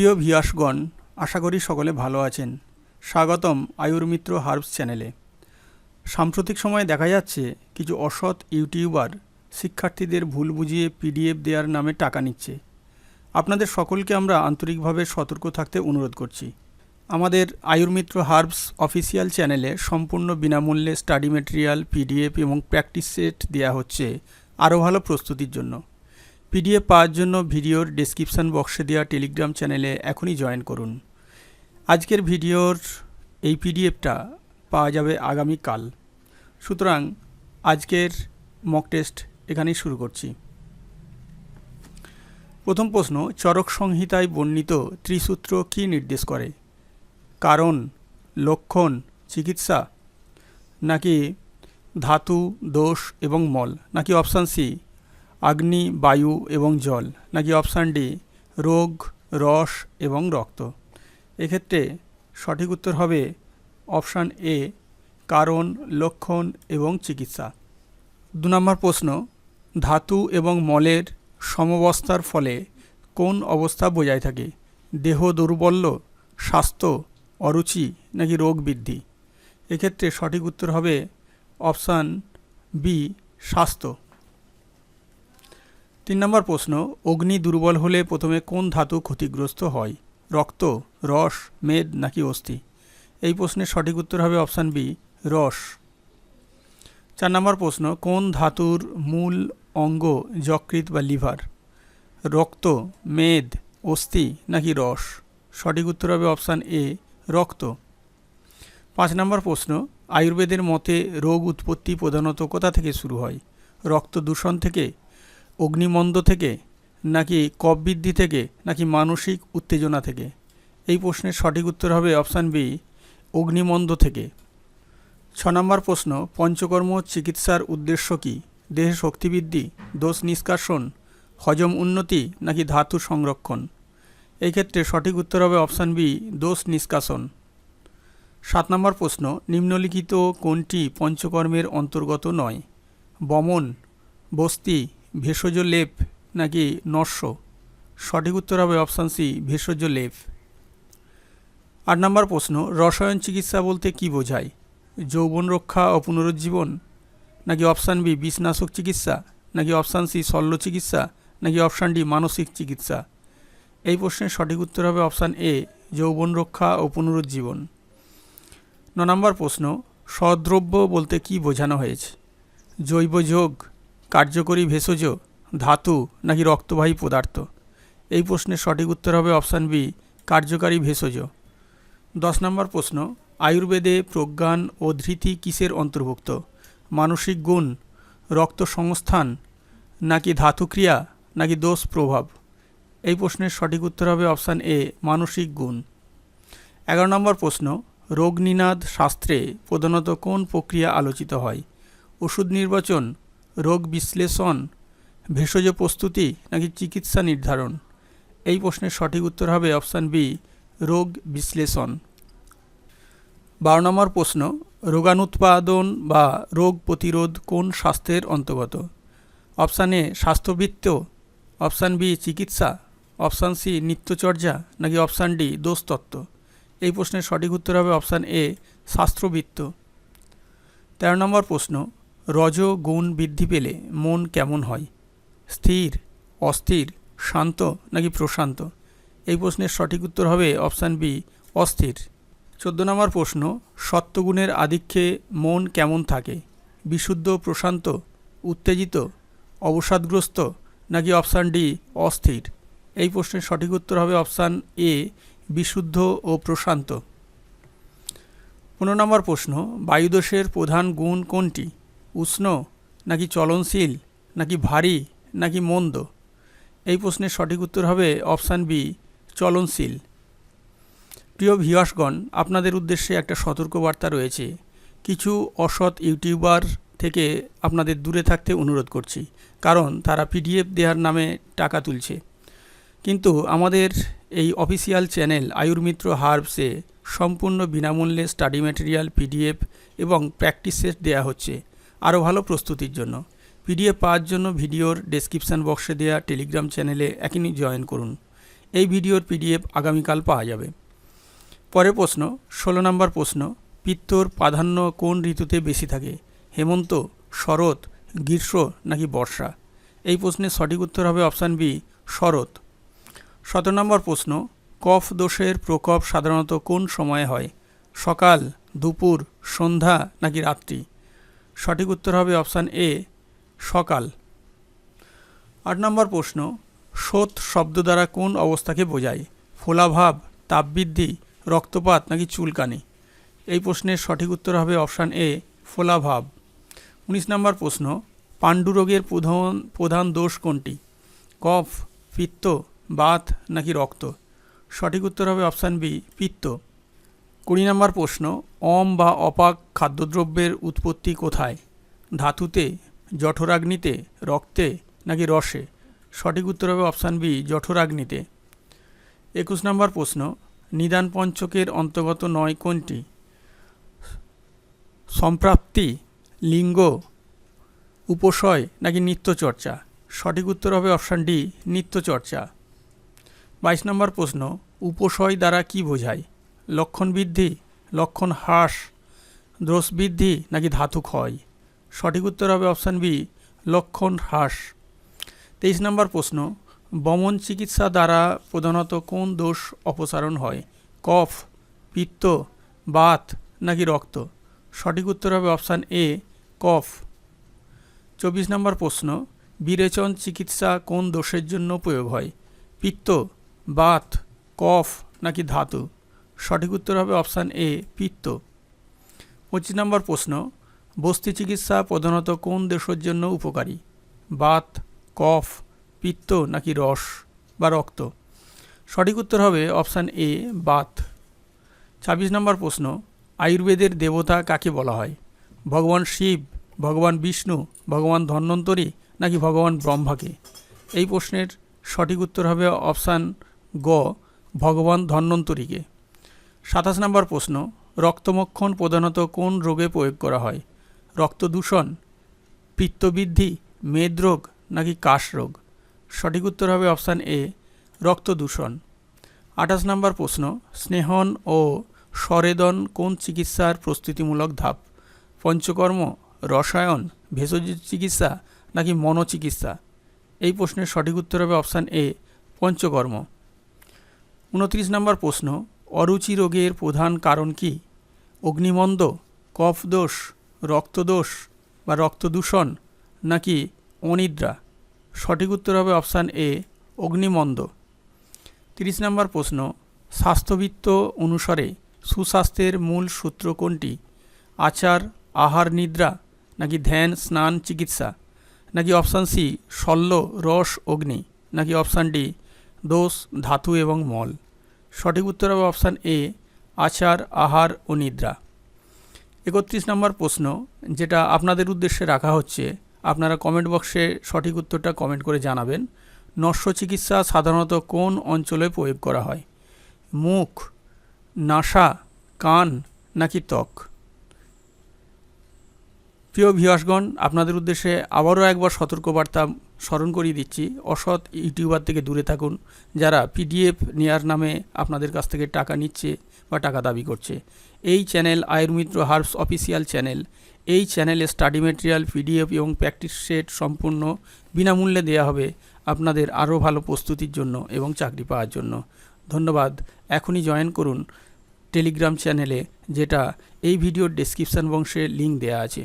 প্রিয় ভিয়াসগণ আশা করি সকলে ভালো আছেন। স্বাগতম আয়ুর্মিত্র হার্বস চ্যানেলে। সাম্প্রতিক সময়ে দেখা যাচ্ছে কিছু অসৎ ইউটিউবার শিক্ষার্থীদের ভুল বুঝিয়ে পিডিএফ দেওয়ার নামে টাকা নিচ্ছে। আপনাদের সকলকে আমরা আন্তরিকভাবে সতর্ক থাকতে অনুরোধ করছি। আমাদের আয়ুর্মিত্র হার্বস অফিসিয়াল চ্যানেলে সম্পূর্ণ বিনামূল্যে স্টাডি মেটেরিয়াল পিডিএফ এবং প্র্যাকটিস সেট দেওয়া হচ্ছে আরও ভালো প্রস্তুতির জন্য। পিডিএফ পাওয়ার জন্য ভিডিওর ডেসক্রিপশন বক্সে দেওয়া টেলিগ্রাম চ্যানেলে এখনই জয়েন করুন। আজকের ভিডিওর এই পিডিএফটা পাওয়া যাবে আগামীকাল। সুতরাং আজকের মক টেস্ট এখানেই শুরু করছি। প্রথম প্রশ্ন, চরক সংহিতায় বর্ণিত ত্রিসূত্র কী নির্দেশ করে? কারণ, লক্ষণ, চিকিৎসা? নাকি ধাতু, দোষ এবং মল? নাকি অপশান সি আগ্নি, বায়ু এবং জল, নাকি অপশান ডি রোগ, রস এবং রক্ত? এক্ষেত্রে সঠিক উত্তর হবে অপশান এ কারণ, লক্ষণ এবং চিকিৎসা। দু নম্বর প্রশ্ন, ধাতু এবং মলের সমবস্থার ফলে কোন অবস্থা বোঝায় থাকে? দেহ দুর্বল্য স্বাস্থ্য অরুচি, নাকি রোগ বৃদ্ধি? এক্ষেত্রে সঠিক উত্তর হবে অপশান বি স্বাস্থ্য। তিন নম্বর প্রশ্ন, অগ্নি দুর্বল হলে প্রথমে কোন ধাতু ক্ষতিগ্রস্ত হয়? রক্ত, রস, মেদ নাকি অস্থি? এই প্রশ্নের সঠিক উত্তর হবে অপশান বি, রস। চার নম্বর প্রশ্ন, কোন ধাতুর মূল অঙ্গ যকৃত বা লিভার? রক্ত, মেদ, অস্থি নাকি রস? সঠিক উত্তর হবে অপশান এ, রক্ত। পাঁচ নম্বর প্রশ্ন, আয়ুর্বেদের মতে রোগ উৎপত্তি প্রধানত কোথা থেকে শুরু হয়? রক্ত দূষণ থেকে অগ্নিমন্দ থেকে নাকি কফ বৃদ্ধি থেকে নাকি মানসিক উত্তেজনা থেকে? এই প্রশ্নের সঠিক উত্তর হবে অপশান বি, অগ্নিমন্দ থেকে। ছ নম্বর প্রশ্ন, পঞ্চকর্ম চিকিৎসার উদ্দেশ্য কী? দেহে শক্তিবৃদ্ধি, দোষ নিষ্কাশন, হজম উন্নতি নাকি ধাতু সংরক্ষণ? এই ক্ষেত্রে সঠিক উত্তর হবে অপশান বি, দোষ নিষ্কাশন। সাত নম্বর প্রশ্ন, নিম্নলিখিত কোনটি পঞ্চকর্মের অন্তর্গত নয়? বমন, বস্তি ভেষজ লেপ নাকি নস্য? সঠিক উত্তর হবে অপশান সি ভেষজ লেপ। আট নম্বর প্রশ্ন, রসায়ন চিকিৎসা বলতে কি বোঝায়? যৌবন রক্ষা ও পুনরুজ্জীবন? নাকি অপশান বি বিষনাশক চিকিৎসা? নাকি অপশান সি শল্য চিকিৎসা? নাকি অপশান ডি মানসিক চিকিৎসা? এই প্রশ্নের সঠিক উত্তর হবে অপশান এ যৌবন রক্ষা ও পুনরুজ্জীবন। ন নম্বর প্রশ্ন সদ্রব্য বলতে কি বোঝানো হয়েছে? জৈব যোগ কার্যকরী ভেষজ, ধাতু নাকি রক্তবাহী পদার্থ? এই প্রশ্নের সঠিক উত্তর হবে অপশান বি, কার্যকারী ভেষজ। দশ নম্বর প্রশ্ন, আয়ুর্বেদে প্রজ্ঞান ও ধৃতি কিসের অন্তর্ভুক্ত? মানসিক গুণ, রক্ত সংস্থান নাকি ধাতুক্রিয়া নাকি দোষ প্রভাব? এই প্রশ্নের সঠিক উত্তর হবে অপশান এ, মানসিক গুণ। এগারো নম্বর প্রশ্ন, রোগ নিনাদ শাস্ত্রে প্রধানত কোন প্রক্রিয়া আলোচিত হয়? ওষুধ নির্বাচন রোগ বিশ্লেষণ, ভেষজ প্রস্তুতি নাকি চিকিৎসা নির্ধারণ? এই প্রশ্নের সঠিক উত্তর হবে অপশান বি, রোগ বিশ্লেষণ। বারো নম্বর প্রশ্ন রোগানুৎপাদন বা রোগ প্রতিরোধ কোন স্বাস্থ্যের অন্তর্গত? অপশান এ, স্বাস্থ্যবৃত্ত, অপশান বি, চিকিৎসা, অপশান সি, নিত্যচর্যা নাকি অপশান ডি, দোষতত্ত্ব? এই প্রশ্নের সঠিক উত্তর হবে অপশান এ শাস্ত্রবৃত্ত তেরো নম্বর প্রশ্ন রজ গুণ বৃদ্ধি পেলে মন কেমন হয়? স্থির, অস্থির, শান্ত নাকি প্রশান্ত? এই প্রশ্নের সঠিক উত্তর হবে অপশান বি, অস্থির। চোদ্দ নম্বর প্রশ্ন সত্যগুণের আধিক্যে মন কেমন থাকে? বিশুদ্ধ, প্রশান্ত, উত্তেজিত, অবসাদগ্রস্ত নাকি অপশান ডি, অস্থির? এই প্রশ্নের সঠিক উত্তর হবে অপশান এ, বিশুদ্ধ ও প্রশান্ত। পনেরো নম্বর প্রশ্ন, বায়ুদোষের প্রধান গুণ কোনটি? উষ্ণ, নাকি চলনশীল, নাকি ভারী, নাকি মন্দ? এই প্রশ্নের সঠিক উত্তর হবে অপশান বি, চলনশীল। প্রিয় ভিওয়াসগণ আপনাদের উদ্দেশ্যে একটা সতর্কবার্তা রয়েছে। কিছু অসৎ ইউটিউবার থেকে আপনাদের দূরে থাকতে অনুরোধ করছি, কারণ তারা পিডিএফ দেওয়ার নামে টাকা তুলছে। কিন্তু আমাদের এই অফিসিয়াল চ্যানেল আয়ুর্মিত্র হার্বসে সম্পূর্ণ বিনামূল্যে স্টাডি ম্যাটেরিয়াল, পিডিএফ এবং প্র্যাকটিস সেট দেওয়া হচ্ছে। আরও ভালো প্রস্তুতির জন্য। পিডিএফ পাওয়ার জন্য ভিডিওর ডেসক্রিপশান বক্সে দেওয়া টেলিগ্রাম চ্যানেলে এখনই জয়েন করুন। এই ভিডিওর পিডিএফ আগামীকাল পাওয়া যাবে। পরের প্রশ্ন, ষোলো নম্বর প্রশ্ন, পিত্তর প্রাধান্য কোন ঋতুতে বেশি থাকে? হেমন্ত, শরৎ, গ্রীষ্ম নাকি বর্ষা? এই প্রশ্নের সঠিক উত্তর হবে অপশান বি শরৎ। সতেরো নম্বর প্রশ্ন, কফ দোষের প্রকোপ সাধারণত কোন সময়ে হয়? সকাল, দুপুর, সন্ধ্যা নাকি রাত্রি? সঠিক উত্তর হবে অপশান এ, সকাল। আট নম্বর প্রশ্ন শোথ শব্দ দ্বারা কোন অবস্থাকে বোঝায়? ফোলাভাব, তাপবৃদ্ধি, রক্তপাত নাকি চুলকানি? এই প্রশ্নের সঠিক উত্তর হবে অপশান এ, ফোলাভাব। উনিশ নম্বর প্রশ্ন পাণ্ডুরোগের প্রধান প্রধান দোষ কোনটি? কফ, পিত্ত, বাত নাকি রক্ত? সঠিক উত্তর হবে অপশান বি, পিত্ত। কুড়ি নম্বর প্রশ্ন অম বা অপাক খাদ্যদ্রব্যের উৎপত্তি কোথায়? ধাতুতে, জঠরাগ্নিতে, রক্তে, নাকি রসে? সঠিক উত্তর হবে অপশান বি, জঠরাগ্নিতে। একুশ নম্বর প্রশ্ন, নিদান পঞ্চকের অন্তর্গত নয় কোনটি? সম্প্রাপ্তি, লিঙ্গ, উপশয়, নাকি নিত্যচর্চা? সঠিক উত্তর হবে অপশান ডি, নিত্যচর্চা। বাইশ নম্বর প্রশ্ন, উপশয় দ্বারা কি বোঝায়? লক্ষণ বৃদ্ধি, লক্ষণ হ্রাস দোষ বৃদ্ধি নাকি ধাতু ক্ষয়? সঠিক উত্তর হবে অপশান বি, লক্ষণ হ্রাস। তেইশ নম্বর প্রশ্ন, বমন চিকিৎসা দ্বারা প্রধানত কোন দোষ অপসারণ হয়? কফ, পিত্ত, বাত নাকি রক্ত? সঠিক উত্তর হবে অপশান এ, কফ। চব্বিশ নম্বর প্রশ্ন, বিরেচন চিকিৎসা কোন দোষের জন্য প্রয়োগ হয়? পিত্ত, বাত, কফ নাকি ধাতু? সঠিক উত্তর হবে অপশান এ, পিত্ত। পঁচিশ নম্বর প্রশ্ন, বস্তি চিকিৎসা প্রধানত কোন দোষের জন্য উপকারী? বাত, কফ, পিত্ত নাকি রস বা রক্ত? সঠিক উত্তর হবে অপশান এ, বাত। ছাব্বিশ নম্বর প্রশ্ন, আয়ুর্বেদের দেবতা কাকে বলা হয়? ভগবান শিব, ভগবান বিষ্ণু, ভগবান ধন্বন্তরী নাকি ভগবান ব্রহ্মাকে? এই প্রশ্নের সঠিক উত্তর হবে অপশান গ, ভগবান ধন্বন্তরীকে। সাতাশ নম্বর প্রশ্ন, রক্তমক্ষণ প্রধানত কোন রোগে প্রয়োগ করা হয়? রক্তদূষণ পিত্তবৃদ্ধি মেদরোগ নাকি কাশ রোগ? সঠিক উত্তর হবে অপশান এ রক্তদূষণ আঠাশ নম্বর প্রশ্ন, স্নেহন ও সরেদন কোন চিকিৎসার প্রস্তুতিমূলক ধাপ? পঞ্চকর্ম, রসায়ন, ভেষজ চিকিৎসা, নাকি মনোচিকিৎসা? এই প্রশ্নের সঠিক উত্তর হবে অপশান এ, পঞ্চকর্ম। উনত্রিশ নম্বর প্রশ্ন অরুচি রোগের প্রধান কারণ কি? অগ্নিমন্দ কফদোষ রক্তদোষ বা রক্তদূষণ নাকি অনিদ্রা? সঠিক উত্তর হবে অপশান এ, অগ্নিমন্দ। তিরিশ নম্বর প্রশ্ন, স্বাস্থ্যবিত্ত অনুসারে সুস্বাস্থ্যের মূল সূত্র কোনটি? আচার, আহার নিদ্রা নাকি ধ্যান, স্নান, চিকিৎসা? নাকি অপশান সি, শল্য, রস, অগ্নি? নাকি অপশান ডি, দোষ, ধাতু এবং মল? সঠিক উত্তর হবে অপশান এ, আচার, আহার ও নিদ্রা। একত্রিশ নম্বর প্রশ্ন, যেটা আপনাদের উদ্দেশ্যে রাখা হচ্ছে, আপনারা কমেন্ট বক্সে সঠিক উত্তরটা কমেন্ট করে জানাবেন। নস্য চিকিৎসা সাধারণত কোন অঞ্চলে প্রয়োগ করা হয়? মুখ, নাসা, কান নাকি ত্বক? প্রিয় ভিউয়ার্সগণ, আপনাদের উদ্দেশ্যে আবারও একবার সতর্কবার্তা স্মরণ করিয়ে দিচ্ছি, অসৎ ইউটিউবার থেকে দূরে থাকুন, যারা পিডিএফ নেয়ার নামে আপনাদের কাছ থেকে টাকা নিচ্ছে বা টাকা দাবি করছে। এই channel Ayurmitra Herbs official channel. এই চ্যানেলে স্টাডি মেটেরিয়াল পিডিএফ এবং প্র্যাকটিস সেট সম্পূর্ণ বিনামূল্যে দেওয়া হবে আপনাদের আরও ভালো প্রস্তুতির জন্য এবং চাকরি পাওয়ার জন্য। ধন্যবাদ। এখনই জয়েন করুন টেলিগ্রাম চ্যানেলে, যেটা এই ভিডিওর ডেসক্রিপশান বংশে লিঙ্ক দেওয়া আছে।